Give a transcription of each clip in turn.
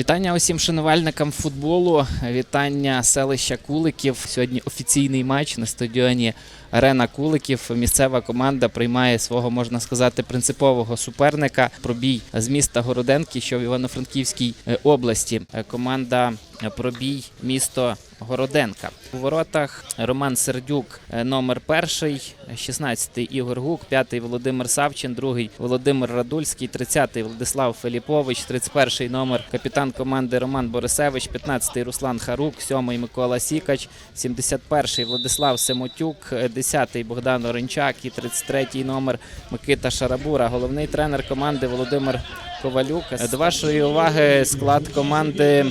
Вітання усім шанувальникам футболу. Вітання селища Куликів. Сьогодні офіційний матч на стадіоні Арена Куликів. Місцева команда приймає свого, можна сказати, принципового суперника. Пробій з міста Городенки, що в Івано-Франківській е, області. Е, Команда е, пробій місто Городенка. У воротах Роман Сердюк, е, номер перший, 16-й Ігор Гук, 5-й Володимир Савчин, 2-й Володимир Радульський, 30-й Владислав Филіпович, 31-й номер капітан команди Роман Борисевич, 15-й Руслан Харук, 7-й Микола Сікач, 71-й Владислав Семотюк, 10-й Богдан Оренчак і 33-й номер Микита Шарабура. Головний тренер команди Володимир Ковалюк. До вашої уваги склад команди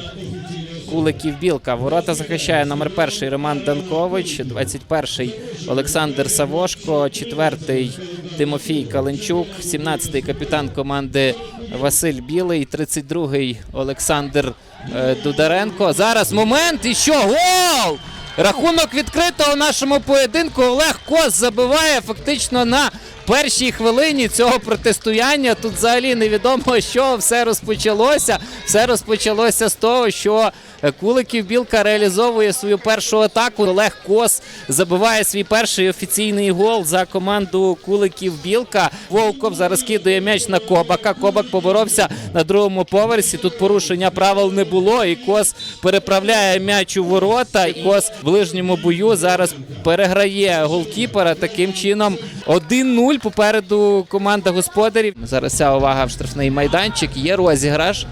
Куликів Білка. Ворота захищає номер перший Роман Данкович, 21-й Олександр Савошко, 4-й Тимофій Каленчук, 17-й капітан команди Василь Білий, 32-й Олександр е, Дударенко. Зараз момент і що? Гол! Рахунок відкрито у нашому поєдинку. Олег Кос забиває фактично на першій хвилині цього протистояння. Тут взагалі невідомо, що все розпочалося. Все розпочалося з того, що Куликів Білка реалізовує свою першу атаку. Олег Кос забиває свій перший офіційний гол за команду Куликів Білка. Волков зараз кидає м'яч на Кобака. Кобак поборовся на другому поверсі. Тут порушення правил не було. І Кос переправляє м'яч у ворота. І Кос в ближньому бою зараз переграє голкіпера. Таким чином 1-0 попереду команда господарів. Зараз вся увага в штрафний майданчик. Є розіграш.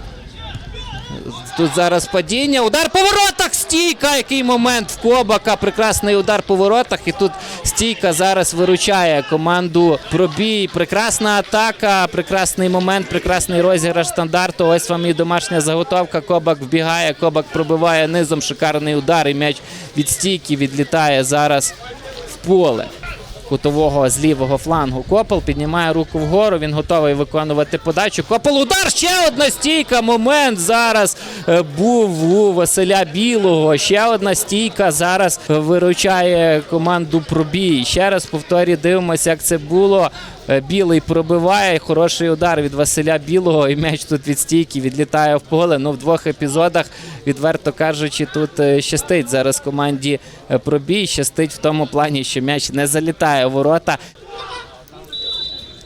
Тут зараз падіння. Удар по воротах. Стійка. Який момент в Кобака. Прекрасний удар по воротах. І тут стійка зараз виручає команду пробій. Прекрасна атака, прекрасний момент, прекрасний розіграш стандарту. Ось вам і домашня заготовка. Кобак вбігає. Кобак пробиває низом. Шикарний удар. І м'яч від стійки відлітає зараз в поле кутового з лівого флангу. Копел піднімає руку вгору. Він готовий виконувати подачу. Копел удар. Ще одна стійка. Момент зараз е, був у Василя Білого. Ще одна стійка зараз виручає команду пробій. Ще раз повторюю, дивимося, як це було. Е, Білий пробиває. Хороший удар від Василя Білого. І м'яч тут від стійки відлітає в поле. Ну, в двох епізодах, відверто кажучи, тут е, щастить зараз команді пробій. Щастить в тому плані, що м'яч не залітає у ворота.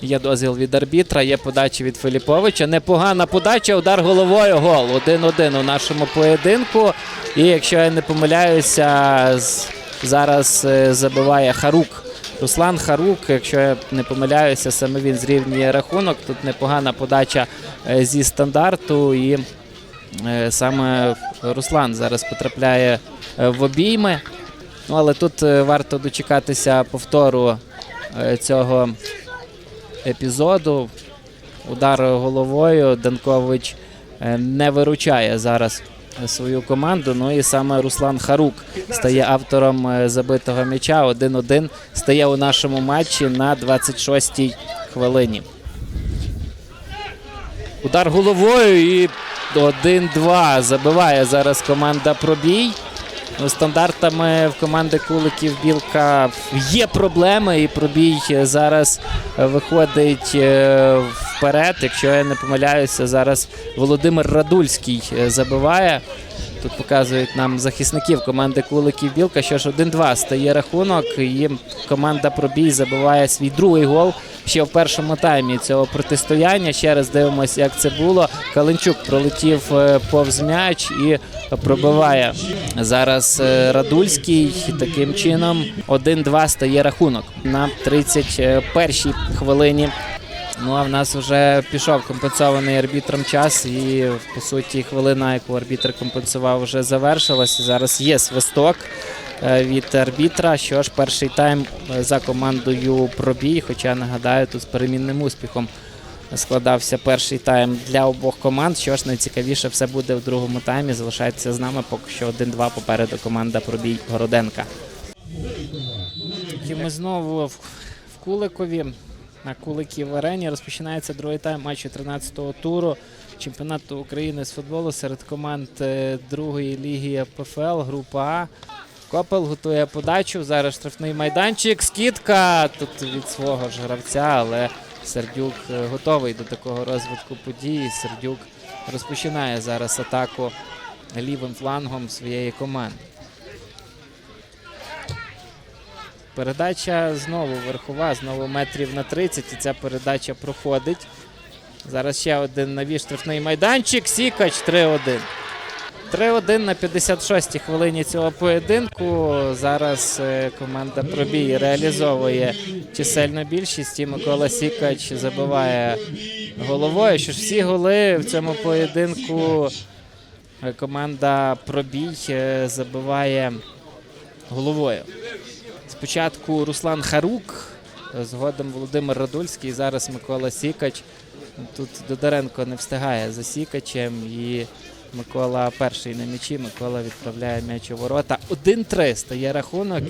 Є дозвіл від арбітра, є подача від Филіповича. Непогана подача, удар головою. Гол. 1-1 у нашому поєдинку. І якщо я не помиляюся, зараз е, забиває Харук. Руслан Харук, якщо я не помиляюся, саме він зрівнює рахунок. Тут непогана подача е, зі стандарту. І е, саме Руслан зараз потрапляє в обійми. Ну, але тут е, варто дочекатися повтору е, цього епізоду. Удар головою. Данкович е, не виручає зараз свою команду. Ну і саме Руслан Харук стає автором забитого м'яча. 1-1 стає у нашому матчі на 26-й хвилині. Удар головою і 1-2 забиває зараз команда пробій. Ну, стандартами в команди Куликів Білка є проблеми, і пробій зараз е, виходить е, вперед. Якщо я не помиляюся, зараз Володимир Радульський е, забиває. Тут показують нам захисників команди Куликів Білка. Що ж 1-2 стає рахунок. І команда пробій забиває свій другий гол ще в першому таймі цього протистояння. Ще раз дивимося, як це було. Каленчук пролетів е, повз м'яч і пробиває зараз е, Радульський. Таким чином 1-2 стає рахунок на 31-й хвилині. Ну а в нас вже пішов компенсований арбітром час, і по суті хвилина, яку арбітр компенсував, вже завершилась. І Зараз є свисток е, від арбітра. Що ж, перший тайм е, за командою пробій. Хоча нагадаю, тут з перемінним успіхом складався перший тайм для обох команд. Що ж, найцікавіше все буде в другому таймі. Залишайтеся з нами. Поки що 1-2 попереду команда пробій Городенка. І ми знову в Куликові. На Куликів арені розпочинається другий тайм матчу 13-го туру чемпіонату України з футболу серед команд е, другої ліги ПФЛ, група А. Копел готує подачу. Зараз штрафний майданчик. Скидка тут від свого ж гравця, але Сердюк е, готовий до такого розвитку подій. Сердюк розпочинає зараз атаку лівим флангом своєї команди. Передача знову верхова, знову метрів на 30, і ця передача проходить. Зараз ще один навіс штрафний майданчик. Сікач 3-1. 3-1 на 56-й хвилині цього поєдинку. Зараз е, команда пробій реалізовує чисельну більшість. І Микола Сікач забиває головою. Що ж всі голи в цьому поєдинку е, команда пробій е, забиває головою. Спочатку Руслан Харук, згодом Володимир Радульський, зараз Микола Сікач. Тут Додаренко не встигає за Сікачем і Микола перший на м'ячі. Микола відправляє м'яч у ворота. 1-3 стає рахунок.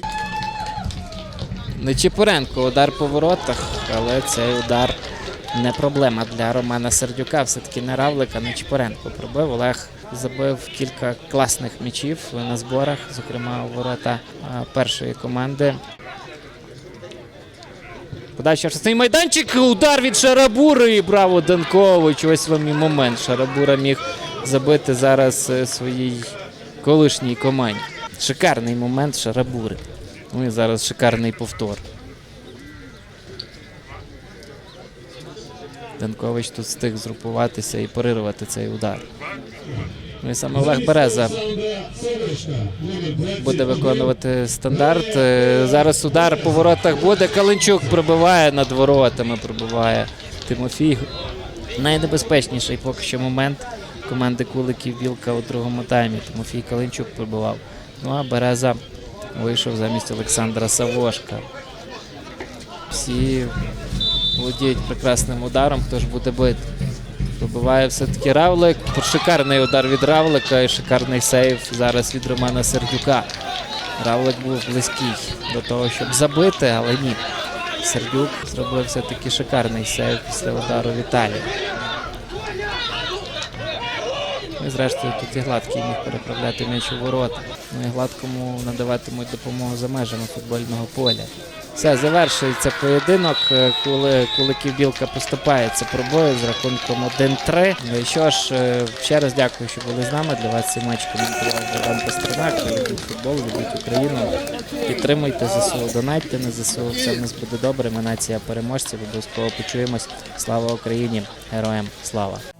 Нечіпоренко удар по воротах, але цей удар не проблема для Романа Сердюка. Все-таки не Равлика, Нечіпоренко пробив. Олег забив кілька класних м'ячів на зборах, зокрема у ворота першої команди. Подача штрафний майданчик. Удар від Шарабури. І браво Данкович. Ось вам і момент. Шарабура міг забити зараз е, своїй колишній команді. Шикарний момент Шарабури. Ну і зараз шикарний повтор. Данкович тут встиг згрупуватися і парирувати цей удар. Ну саме Олег Береза буде виконувати стандарт. Е, Зараз удар по воротах буде. Калинчук пробиває над воротами, пробиває Тимофій. Найнебезпечніший поки що момент команди Куликів Вілка у другому таймі. Тимофій Калинчук пробивав. Ну а Береза вийшов замість Олександра Савошка. Всі володіють прекрасним ударом, хто ж буде бити. Вибиває все-таки Равлик. Шикарний удар від Равлика і шикарний сейв зараз від Романа Сердюка. Равлик був близький до того, щоб забити, але ні. Сердюк зробив все-таки шикарний сейв після удару Віталія. Ну і зрештою тут і гладкий міг переправляти м'яч у ворота. Ну і гладкому надаватимуть допомогу за межами футбольного поля. Все, завершується поєдинок, е, коли Куликів Білка поступається пробою з рахунком 1-3. Ну і що ж, е, ще раз дякую, що були з нами. Для вас цей матч коментував Богдан Пастернак. Любіть футбол, любіть Україну. Підтримуйте ЗСУ, донатьте на ЗСУ. Все в нас буде добре. Ми нація переможців. Обов'язково почуємось. Слава Україні! Героям слава!